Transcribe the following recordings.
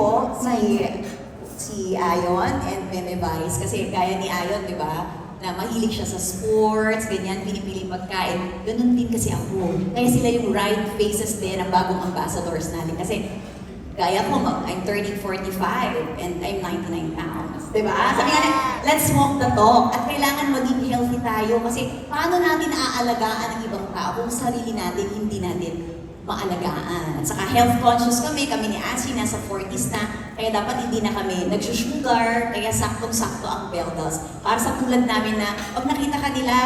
po si si Ayon and Meme Vice kasi gaya ni Ayon, di ba? Na mahilig siya sa sports, ganyan, pinipili magkain. Ganun din kasi ako. Kaya sila yung right faces din ng bagong ambassadors natin. Kasi gaya ko, I'm turning 45 and I'm 99 pounds. Di? Sabi nga, let's walk the talk. At kailangan maging healthy tayo kasi paano natin aalagaan ang ibang tao kung sarili natin hindi natin maalagaan. At saka health conscious kami, kami ni Asi nasa 40s na, kaya dapat hindi na kami nagsusugar, kaya saktong-sakto ang bells. Para sa tulad namin na, pag nakita ka nila,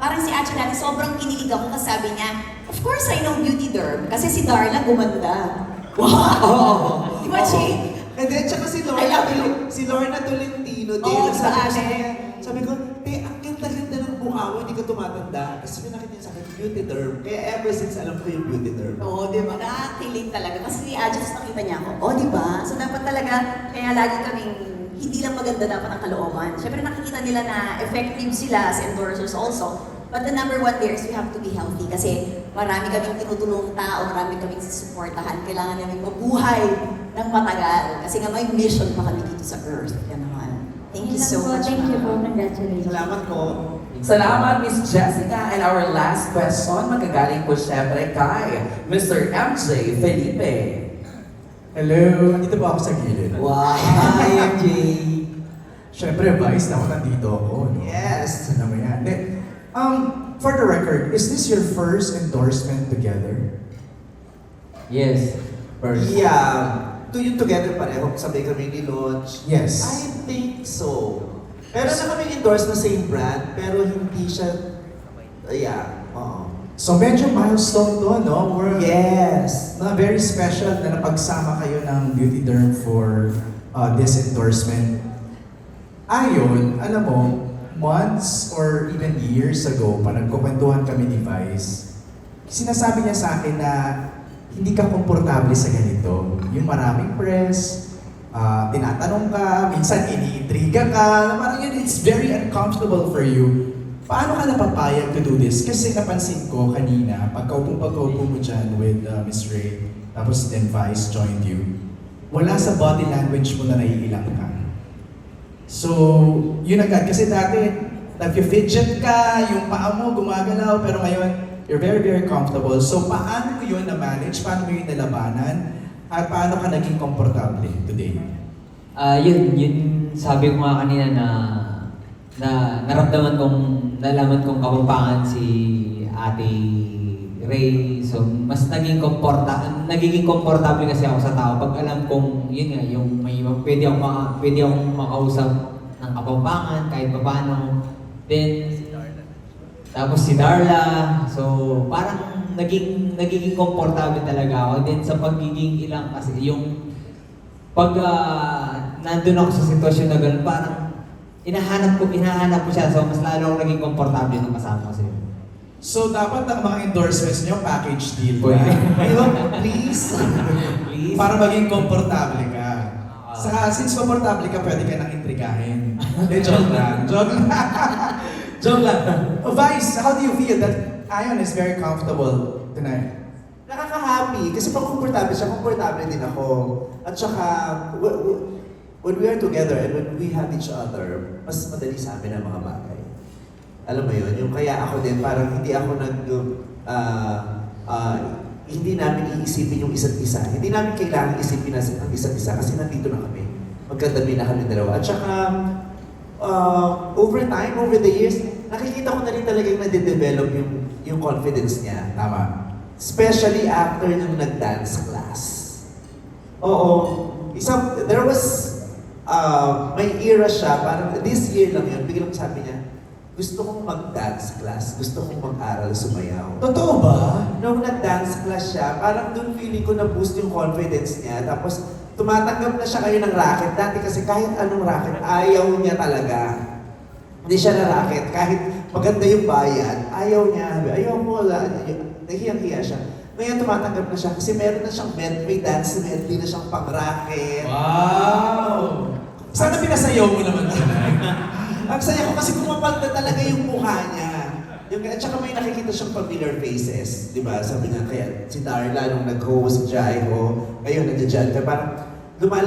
parang si Achi dati, sobrang kinilig ako kasi sabi niya, of course I know beauty derm, kasi si Darla gumanda. Wow! Di ba, Chi? And then, tsaka si I Lorna, love you. Tol- si Lorna Tolentino din. Oo, sabi, ko sa ate? kanya, sabi ko, te, ang hindi ka tumatanda. Kasi may nakita niya sa akin, beauty derm. Kaya ever since alam ko yung beauty derm. Oo, di ba? Nakakilig talaga. Kasi si Ajax nakita niya ako. Oo, di ba? So dapat talaga, kaya lagi kaming hindi lang maganda dapat ang kalooban. Siyempre nakikita nila na effective sila as endorsers also. But the number one there is we have to be healthy kasi marami kaming tinutulong tao, marami kaming susuportahan. Kailangan namin mabuhay ng matagal. Kasi nga may mission pa kami dito sa Earth. Yan naman. Thank you so much. Thank you po. ma'am. Congratulations. Salamat po. Salamat, Miss Jessica. And our last question, magagaling po syempre kay Mr. MJ Felipe. Hello, dito ba ako sa gilid? Wow! Hi, MJ! Siyempre, Vice, ako nandito ako. No? Yes! Ano naman yan? Then, um, for the record, is this your first endorsement together? Yes. First. Yeah. To you together pareho, sabay kami ni launch. Yes. I think so. Pero na kami endorse na same brand, pero hindi siya, uh, yeah, oo. So, medyo milestone to, no? We're, Yes! Na very special na napagsama kayo ng Beauty Derm for uh, this endorsement. Ayon, alam mo, months or even years ago, pa nagkukwentuhan kami ni Vice, sinasabi niya sa akin na hindi ka komportable sa ganito. Yung maraming press, ah, tinatanong ka, minsan iniintriga ka, parang yun, it's very uncomfortable for you. Paano ka napapayag to do this? Kasi napansin ko kanina, pagkaupo pagkaupo mo dyan with uh, Miss Ray, tapos then Vice joined you, wala sa body language mo na naiilang ka. So, yun agad. Kasi dati, nag-fidget ka, yung paa mo gumagalaw, pero ngayon, you're very, very comfortable. So, paano mo yun na-manage? Paano mo yun nalabanan? At paano ka naging komportable today? Ah, yun, yun sabi ko nga kanina na na naramdaman kong nalaman kong kapampangan si Ate Ray. So, mas naging komporta nagiging komportable kasi ako sa tao pag alam kong yun nga yung may pwede akong maka, pwede akong makausap ng kapampangan kahit paano. Then tapos si Darla. So, parang naging nagiging komportable talaga ako. Then sa pagiging ilang kasi yung pag ah, nandun ako sa sitwasyon na gano'n, parang inahanap ko, inahanap ko siya. So, mas lalo akong naging komportable nung kasama ko siya. So, dapat ang mga endorsements nyo, package deal. Pwede. Ayun, please! Please. Para maging komportable ka. Ah. Sa, since komportable ka, pwede ka nang intrigahin. Hindi, joke lang. Joke lang. joke lang. Oh, Vice, how do you feel that Ion is very comfortable tonight? Nakaka-happy kasi pag komportable siya, komportable din ako. At saka, when we are together and when we have each other, mas madali sa amin ang mga bagay. Alam mo yun, yung kaya ako din, parang hindi ako nag, ah, ah, hindi namin iisipin yung isa't isa. Hindi namin kailangan isipin ang isa't isa kasi nandito na kami. Magkatabi na kami dalawa. At saka, uh, over time, over the years, nakikita ko na rin talagang nade-develop yung, yung confidence niya. Tama. Especially after nung nag-dance class. Oo. Isa, there was, uh, may era siya, parang this year lang yun, biglang sabi niya, gusto kong mag-dance class, gusto kong mag-aral sumayaw. Totoo ba? Nung nag-dance class siya, parang doon feeling ko na-boost yung confidence niya. Tapos, tumatanggap na siya kayo ng racket. Dati kasi kahit anong racket, ayaw niya talaga. Hindi siya na racket. Kahit maganda yung bayan, ayaw niya. Ayaw mo. Nahiyang-hiya siya. Ngayon tumatanggap na siya kasi meron na siyang med, may dance medley na siyang pang-racket. Wow! Sana pinasayaw mo naman tonight. Ang saya ko kasi kumapal na talaga yung mukha niya. Yung, at saka may nakikita siyang familiar faces. Di ba? Sabi nga kaya si Darla nung nag-host, Jaiho, ngayon nandiyan ka. Parang lumalaki